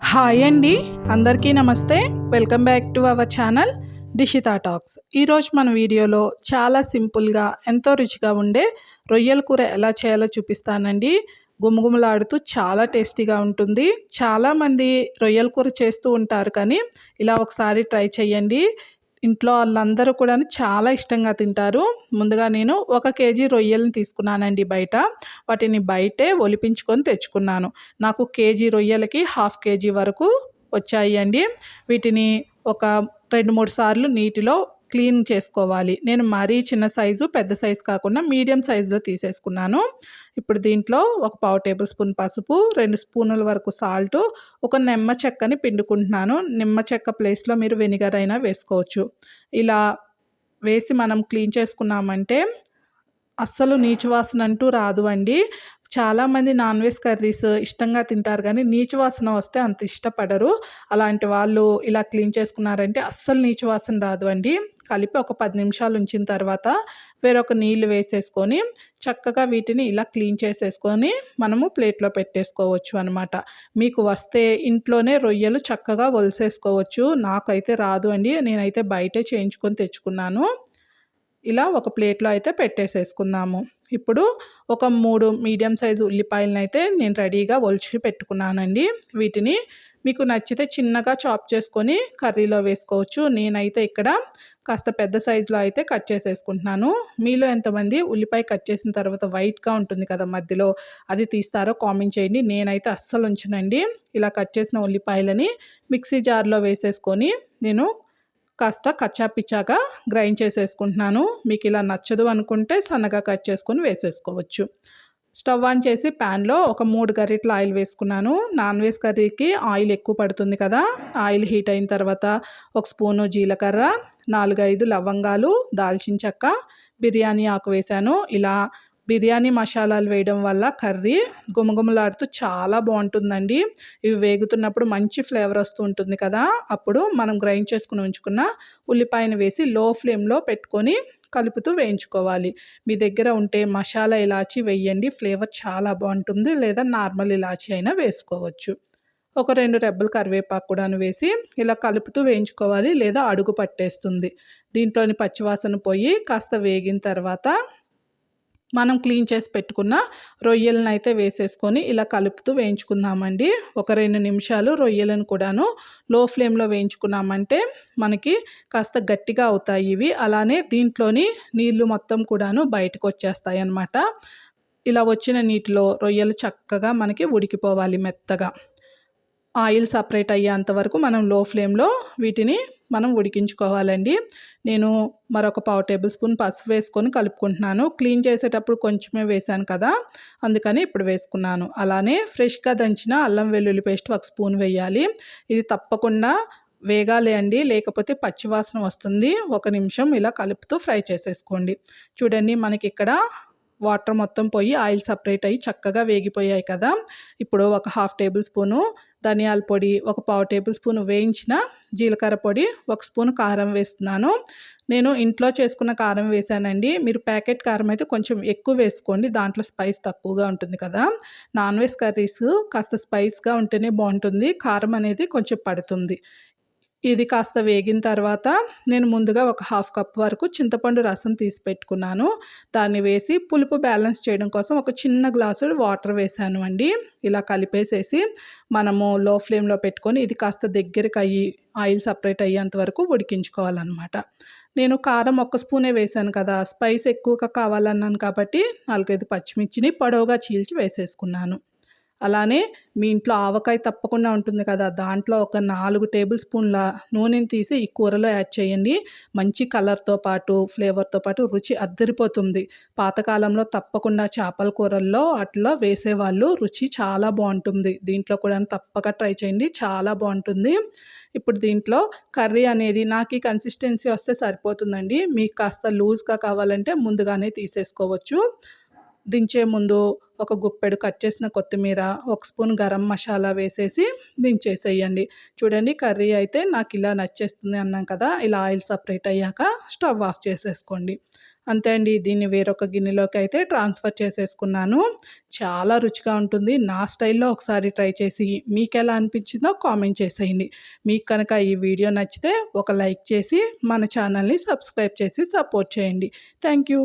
Hi అండి అందరికీ నమస్తే. Welcome back to our channel Dishita talks. ఈరోజు మన వీడియోలో చాలా సింపుల్గా ఎంతో రుచిగా ఉండే రొయ్యల కూర ఎలా చేయాలో చూపిస్తానండి. గుమగుమలాడుతూ చాలా టేస్టీగా ఉంటుంది. చాలామంది రొయ్యల కూర చేస్తూ ఉంటారు కానీ ఇలా ఒకసారి ట్రై చేయండి ఇంట్లో వాళ్ళందరూ కూడా చాలా ఇష్టంగా తింటారు. ముందుగా నేను ఒక కేజీ రొయ్యలను తీసుకున్నానండి బయట. వాటిని బయటే ఒలిపించుకొని తెచ్చుకున్నాను. నాకు కేజీ రొయ్యలకి హాఫ్ కేజీ వరకు వచ్చాయి అండి. వీటిని ఒక రెండు మూడు సార్లు నీటిలో క్లీన్ చేసుకోవాలి. నేను మరీ చిన్న సైజు పెద్ద సైజు కాకుండా మీడియం సైజులో తీసేసుకున్నాను. ఇప్పుడు దీంట్లో ఒక పావు టేబుల్ స్పూన్ పసుపు రెండు స్పూనుల వరకు సాల్ట్ ఒక నిమ్మ చెక్కని పిండుకుంటున్నాను. నిమ్మ చెక్క ప్లేస్లో మీరు వెనిగర్ అయినా వేసుకోవచ్చు. ఇలా వేసి మనం క్లీన్ చేసుకున్నామంటే అస్సలు నీచు వాసన అంటూ రాదు అండి. చాలామంది నాన్ వెజ్ కర్రీస్ ఇష్టంగా తింటారు కానీ నీచు వాసన వస్తే అంత ఇష్టపడరు. అలాంటి వాళ్ళు ఇలా క్లీన్ చేసుకున్నారంటే అస్సలు నీచు వాసన రాదు అండి. కలిపి ఒక పది నిమిషాలు ఉంచిన తర్వాత వేరొక నీళ్ళు వేసేసుకొని చక్కగా వీటిని ఇలా క్లీన్ చేసేసుకొని మనము ప్లేట్లో పెట్టేసుకోవచ్చు అనమాట మీకు వస్తే ఇంట్లోనే రొయ్యలు చక్కగా వలసేసుకోవచ్చు. నాకైతే రాదు అండి. నేనైతే బయటే చేయించుకొని తెచ్చుకున్నాను. ఇలా ఒక ప్లేట్లో అయితే పెట్టేసేసుకుందాము. ఇప్పుడు ఒక మూడు మీడియం సైజు ఉల్లిపాయలను అయితే నేను రెడీగా ఒలిచి పెట్టుకున్నానండి. వీటిని మీకు నచ్చితే చిన్నగా చాప్ చేసుకొని కర్రీలో వేసుకోవచ్చు. నేనైతే ఇక్కడ కాస్త పెద్ద సైజులో అయితే కట్ చేసేసుకుంటున్నాను. మీలో ఎంతమంది ఉల్లిపాయ కట్ చేసిన తర్వాత వైట్గా ఉంటుంది కదా మధ్యలో అది తీస్తారో కామెంట్ చేయండి. నేనైతే అస్సలు ఉంచనండి. ఇలా కట్ చేసిన ఉల్లిపాయలని మిక్సీ జార్లో వేసేసుకొని నేను కాస్త కచ్చాపిచ్చాగా గ్రైండ్ చేసేసుకుంటున్నాను. మీకు ఇలా నచ్చదు అనుకుంటే సన్నగా కట్ చేసుకొని వేసేసుకోవచ్చు. స్టవ్ ఆన్ చేసి ప్యాన్లో ఒక మూడు గరిటల ఆయిల్ వేసుకున్నాను. నాన్ వెజ్ కర్రీకి ఆయిల్ ఎక్కువ పడుతుంది కదా. ఆయిల్ హీట్ అయిన తర్వాత ఒక స్పూను జీలకర్ర నాలుగైదు లవంగాలు దాల్చిన చెక్క బిర్యానీ ఆకు వేశాను. ఇలా బిర్యానీ మసాలాలు వేయడం వల్ల కర్రీ గుమగుమలాడుతూ చాలా బాగుంటుందండి. ఇవి వేగుతున్నప్పుడు మంచి ఫ్లేవర్ వస్తూ ఉంటుంది కదా. అప్పుడు మనం గ్రైండ్ చేసుకుని ఉంచుకున్న ఉల్లిపాయను వేసి లో ఫ్లేమ్లో పెట్టుకొని కలుపుతూ వేయించుకోవాలి. మీ దగ్గర ఉంటే మసాలా ఇలాచి వేయండి. ఫ్లేవర్ చాలా బాగుంటుంది. లేదా నార్మల్ ఇలాచి అయినా వేసుకోవచ్చు. ఒక రెండు రెబ్బలు కరివేపాకు కూడా వేసి ఇలా కలుపుతూ వేయించుకోవాలి. లేదా అడుగు పట్టేస్తుంది. దీంట్లోని పచ్చివాసన పోయి కాస్త వేగిన తర్వాత మనం క్లీన్ చేసి పెట్టుకున్న రొయ్యలను అయితే వేసేసుకొని ఇలా కలుపుతూ వేయించుకుందామండి. ఒక రెండు నిమిషాలు రొయ్యలను కూడాను లో ఫ్లేమ్లో వేయించుకున్నామంటే మనకి కాస్త గట్టిగా అవుతాయి ఇవి. అలానే దీంట్లోని నీళ్ళు మొత్తం కూడాను బయటకు వచ్చేస్తాయి అన్నమాట ఇలా వచ్చిన నీటిలో రొయ్యలు చక్కగా మనకి ఉడికిపోవాలి మెత్తగా. ఆయిల్ సపరేట్ అయ్యేంత వరకు మనం లో ఫ్లేమ్లో వీటిని మనం ఉడికించుకోవాలండి. నేను మరొక పావు టేబుల్ స్పూన్ పసుపు వేసుకొని కలుపుకుంటున్నాను. క్లీన్ చేసేటప్పుడు కొంచెమే వేసాను కదా అందుకని ఇప్పుడు వేసుకున్నాను. అలానే ఫ్రెష్గా దంచిన అల్లం వెల్లుల్లి పేస్ట్ ఒక స్పూన్ వేయాలి. ఇది తప్పకుండా వేగాలి అండి లేకపోతే పచ్చివాసన వస్తుంది. ఒక నిమిషం ఇలా కలుపుతూ ఫ్రై చేసేసుకోండి. చూడండి మనకి ఇక్కడ వాటర్ మొత్తం పోయి ఆయిల్ సపరేట్ అయ్యి చక్కగా వేగిపోయాయి కదా. ఇప్పుడు ఒక హాఫ్ టేబుల్ స్పూను ధనియాల పొడి ఒక పావు టేబుల్ స్పూన్ వేయించిన జీలకర్ర పొడి ఒక స్పూన్ కారం వేస్తున్నాను. నేను ఇంట్లో చేసుకున్న కారం వేసానండి. మీరు ప్యాకెట్ కారం అయితే కొంచెం ఎక్కువ వేసుకోండి. దాంట్లో స్పైస్ తక్కువగా ఉంటుంది కదా. నాన్ వెజ్ కర్రీస్ కాస్త స్పైస్గా ఉంటేనే బాగుంటుంది. కారం అనేది కొంచెం పడుతుంది. ఇది కాస్త వేగిన తర్వాత నేను ముందుగా ఒక హాఫ్ కప్ వరకు చింతపండు రసం తీసి పెట్టుకున్నాను. దాన్ని వేసి పులుపు బ్యాలెన్స్ చేయడం కోసం ఒక చిన్న గ్లాసు వాటర్ వేసాను అండి. ఇలా కలిపేసేసి మనము లో ఫ్లేమ్లో పెట్టుకొని ఇది కాస్త దగ్గరికి అయ్యి ఆయిల్ సపరేట్ అయ్యేంత వరకు ఉడికించుకోవాలన్నమాట. నేను కారం ఒక్క స్పూనే వేసాను కదా స్పైస్ ఎక్కువగా కావాలన్నాను కాబట్టి నాలుగైదు పచ్చిమిర్చిని పొడవుగా చీల్చి వేసేసుకున్నాను. అలానే మీ ఇంట్లో ఆవకాయ తప్పకుండా ఉంటుంది కదా దాంట్లో ఒక నాలుగు టేబుల్ స్పూన్ల నూనెని తీసి ఈ కూరలో యాడ్ చేయండి. మంచి కలర్తో పాటు ఫ్లేవర్తో పాటు రుచి అద్దరిపోతుంది. పాతకాలంలో తప్పకుండా చేపల కూరల్లో అట్లా వేసేవాళ్ళు రుచి చాలా బాగుంటుంది. దీంట్లో కూడా తప్పక ట్రై చేయండి చాలా బాగుంటుంది. ఇప్పుడు దీంట్లో కర్రీ అనేది నాకు ఈ కన్సిస్టెన్సీ వస్తే సరిపోతుందండి. మీకు కాస్త లూజ్గా కావాలంటే ముందుగానే తీసేసుకోవచ్చు. దించే ముందు ఒక గుప్పెడు కట్ చేసిన కొత్తిమీర ఒక స్పూన్ గరం మసాలా వేసేసి దించేసేయండి. చూడండి కర్రీ అయితే నాకు ఇలా నచ్చేస్తుంది అన్నాం కదా ఇలా ఆయిల్ సపరేట్ అయ్యాక స్టవ్ ఆఫ్ చేసేసుకోండి. అంతే అండి దీన్ని వేరొక గిన్నెలోకి అయితే ట్రాన్స్ఫర్ చేసేసుకున్నాను. చాలా రుచిగా ఉంటుంది. నా స్టైల్లో ఒకసారి ట్రై చేసి మీకు ఎలా అనిపించిందో కామెంట్ చేసేయండి. మీకు కనుక ఈ వీడియో నచ్చితే ఒక లైక్ చేసి మన ఛానల్ని సబ్స్క్రైబ్ చేసి సపోర్ట్ చేయండి. Thank you.